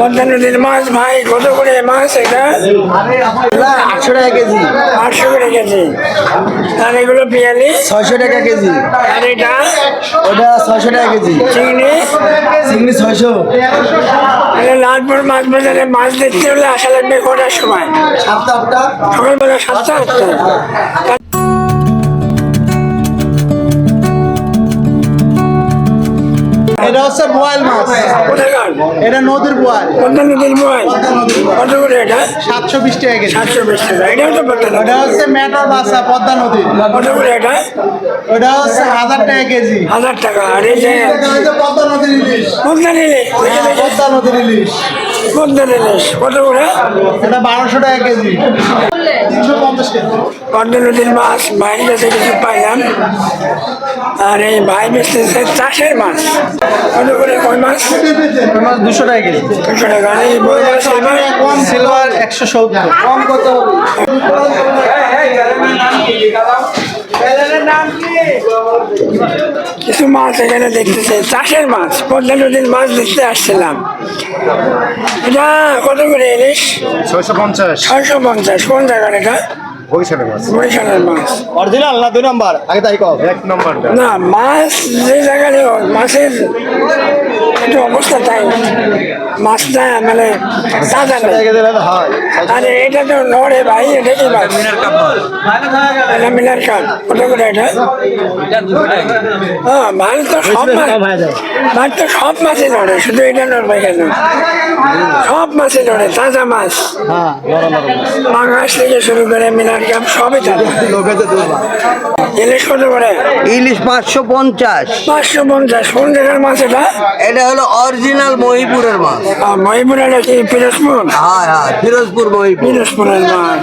পদ্মা নদীর মাছ ভাই কত করে মাছ এটা? আটশো টাকা কেজি। আটশো করে কেজি। আর এগুলো পিয়ালি ছয়শো টাকা কেজি। আর এটা? ওটা ছয়শো টাকা কেজি। চিংড়ি? চিংড়ি ছয়শো। লালপুর মাছ বাজারে মাছ দেখতে হলে আসা লাগবে কটার সময়? সাতটা আটটা। সকালবেলা সাতটা আটটা। এটা হচ্ছে বোয়াল মাছ। এটা নদীর বোয়াল। পদ্মা নদীর কত করে এটা? সাতশো বিশ টাকা কেজি। সাতশো বিশ টাকা। পদ্মা নদী। ওটা হচ্ছে মেটর বাসা পদ্মা নদী। কত করে এটা? ওটা হচ্ছে হাজার টাকা কেজি। হাজার টাকা। আর এই যে পদ্মা নদীর ইলিশ। পদ্মা ইলিশ। পদ্মা নদীর ইলিশ। পদ্মা ইলিশ। কত করে? এটা বারোশো টাকা কেজি। পদ্মা নদীর মাছ বাইরে কাছে কিছু পাইলাম আর এই ভাই বেচতেছে চাষের মাছ কত করে কই মাছ দুশো টাকা কেজি দুশো টাকা আর এই মাছ সিলভার একশো সত্তর কম কত কিছু মাছ এখানে দেখতেছে চাষের মাছ পদ্মা নদীর মাছ দেখতে আসছিলাম। এটা কত করে ইলিশ? ছয়শো পঞ্চাশ। ছয়শো পঞ্চাশ কোন জায়গার এটা? বরিশালের মাছ। বরিশালের মাছ। অরিজিনাল না দুই নাম্বার? আগে তাই কম এক নম্বরটা। না মাছ যে জায়গায় মাছের একটু অবস্থা তাই। মাছটা মানে তাজা নেই। আরে এটা তো নড়ে ভাই এটা কি মাছ? এটা মিনার কাপ। কত করে এটা? হ্যাঁ মাছ তো সব মাছ। মাছ তো সব মাছই নড়ে শুধু এটা নড়বে কেন? সব মাছই নড়ে তাজা মাছ। হ্যাঁ নরম মাছ। থেকে শুরু করে মিনার কাপ সবই তাজা। ইলিশ কত করে ইলিশ পাঁচশো পঞ্চাশ। পাঁচশো পঞ্চাশ। কোন জায়গার মাছ এটা? এটা হলো অরিজিনাল মহিপুরের মাছ। মহিপুর এটা কি পিরোজপুর? হ্যাঁ হ্যাঁ ফিরোজপুর মহিপুর। পিরোজপুরের মাছ।